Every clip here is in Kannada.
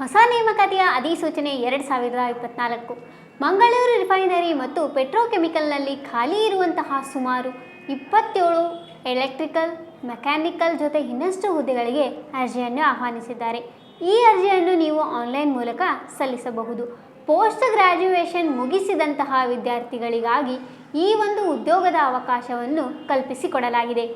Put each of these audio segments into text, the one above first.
ಹೊಸ ನೇಮಕಾತಿಯ ಅಧಿಸೂಚನೆ ಎರಡು ಸಾವಿರದ ಇಪ್ಪತ್ನಾಲ್ಕು. ಮಂಗಳೂರು ರಿಫೈನರಿ ಮತ್ತು ಪೆಟ್ರೋಕೆಮಿಕಲ್ನಲ್ಲಿ ಖಾಲಿ ಇರುವಂತಹ ಸುಮಾರು ಇಪ್ಪತ್ತೇಳು ಎಲೆಕ್ಟ್ರಿಕಲ್, ಮೆಕ್ಯಾನಿಕಲ್ ಜೊತೆ ಇನ್ನಷ್ಟು ಹುದ್ದೆಗಳಿಗೆ ಅರ್ಜಿಯನ್ನು ಆಹ್ವಾನಿಸಿದ್ದಾರೆ. ಈ ಅರ್ಜಿಯನ್ನು ನೀವು ಆನ್ಲೈನ್ ಮೂಲಕ ಸಲ್ಲಿಸಬಹುದು. ಪೋಸ್ಟ್ ಗ್ರ್ಯಾಜುಯೇಷನ್ ಮುಗಿಸಿದಂತಹ ವಿದ್ಯಾರ್ಥಿಗಳಿಗಾಗಿ ಈ ಒಂದು ಉದ್ಯೋಗದ ಅವಕಾಶವನ್ನು ಕಲ್ಪಿಸಿಕೊಡಲಾಗಿದೆ.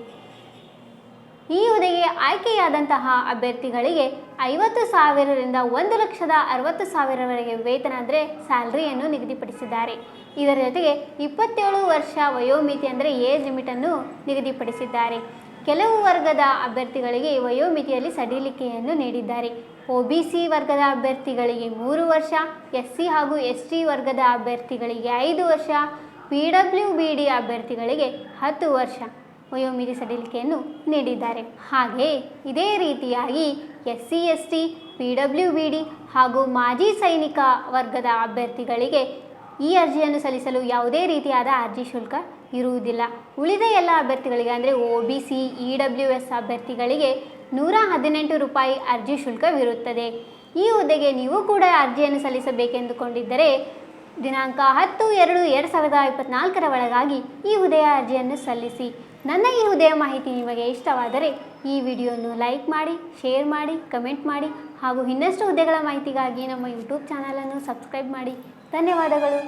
ಈ ಹುದ್ದೆಗೆ ಆಯ್ಕೆಯಾದಂತಹ ಅಭ್ಯರ್ಥಿಗಳಿಗೆ ಐವತ್ತು ಸಾವಿರದಿಂದ ಒಂದು ಲಕ್ಷದ ಅರವತ್ತು ಸಾವಿರವರೆಗೆ ವೇತನ ಅಂದರೆ ಸ್ಯಾಲ್ರಿಯನ್ನು ನಿಗದಿಪಡಿಸಿದ್ದಾರೆ. ಇದರ ಜೊತೆಗೆ ಇಪ್ಪತ್ತೇಳು ವರ್ಷ ವಯೋಮಿತಿ ಅಂದರೆ ಏಜ್ ಲಿಮಿಟನ್ನು ನಿಗದಿಪಡಿಸಿದ್ದಾರೆ. ಕೆಲವು ವರ್ಗದ ಅಭ್ಯರ್ಥಿಗಳಿಗೆ ವಯೋಮಿತಿಯಲ್ಲಿ ಸಡಿಲಿಕೆಯನ್ನು ನೀಡಿದ್ದಾರೆ. ಒ ಬಿ ಸಿ ವರ್ಗದ ಅಭ್ಯರ್ಥಿಗಳಿಗೆ ಮೂರು ವರ್ಷ ಎಸ್ ಸಿ ಹಾಗೂ ಎಸ್ ಟಿ ವರ್ಗದ ಅಭ್ಯರ್ಥಿಗಳಿಗೆ ಐದು ವರ್ಷ ಪಿ ಡಬ್ಲ್ಯೂ ಬಿ ಡಿ ಅಭ್ಯರ್ಥಿಗಳಿಗೆ ಹತ್ತು ವರ್ಷ. ವಯೋಮಿತಿ ಸಡಿಲಿಕೆಯನ್ನು ನೀಡಿದ್ದಾರೆ. ಹಾಗೆಯೇ ಇದೇ ರೀತಿಯಾಗಿ S C S T P W B D ಹಾಗೂ ಮಾಜಿ ಸೈನಿಕ ವರ್ಗದ ಅಭ್ಯರ್ಥಿಗಳಿಗೆ ಈ ಅರ್ಜಿಯನ್ನು ಸಲ್ಲಿಸಲು ಯಾವುದೇ ರೀತಿಯಾದ ಅರ್ಜಿ ಶುಲ್ಕ ಇರುವುದಿಲ್ಲ. ಉಳಿದ ಎಲ್ಲ ಅಭ್ಯರ್ಥಿಗಳಿಗೆ ಅಂದರೆ O B C, E W S ಅಭ್ಯರ್ಥಿಗಳಿಗೆ ನೂರ ಹದಿನೆಂಟು ರೂಪಾಯಿ ಅರ್ಜಿ ಶುಲ್ಕವಿರುತ್ತದೆ. ಈ ಹುದ್ದೆಗೆ ನೀವು ಕೂಡ ಅರ್ಜಿಯನ್ನು ಸಲ್ಲಿಸಬೇಕೆಂದುಕೊಂಡಿದ್ದರೆ ದಿನಾಂಕ ಹತ್ತು ಎರಡು ಎರಡು ಸಾವಿರದ ಇಪ್ಪತ್ತ್ನಾಲ್ಕರ ಒಳಗಾಗಿ ಈ ಹುದ್ದೆಯ ಅರ್ಜಿಯನ್ನು ಸಲ್ಲಿಸಿ. ನನ್ನ ಈ ಹೃದಯ ಮಾಹಿತಿ ನಿಮಗೆ ಇಷ್ಟವಾದರೆ ಈ ವಿಡಿಯೋನು ಲೈಕ್ ಮಾಡಿ, ಶೇರ್ ಮಾಡಿ, ಕಮೆಂಟ್ ಮಾಡಿ ಹಾಗೂ ಇನ್ನಷ್ಟು ಹುದ್ದೆಗಳ ಮಾಹಿತಿಗಾಗಿ ನಮ್ಮ ಯೂಟ್ಯೂಬ್ ಚಾನಲನ್ನು ಸಬ್ಸ್ಕ್ರೈಬ್ ಮಾಡಿ. ಧನ್ಯವಾದಗಳು.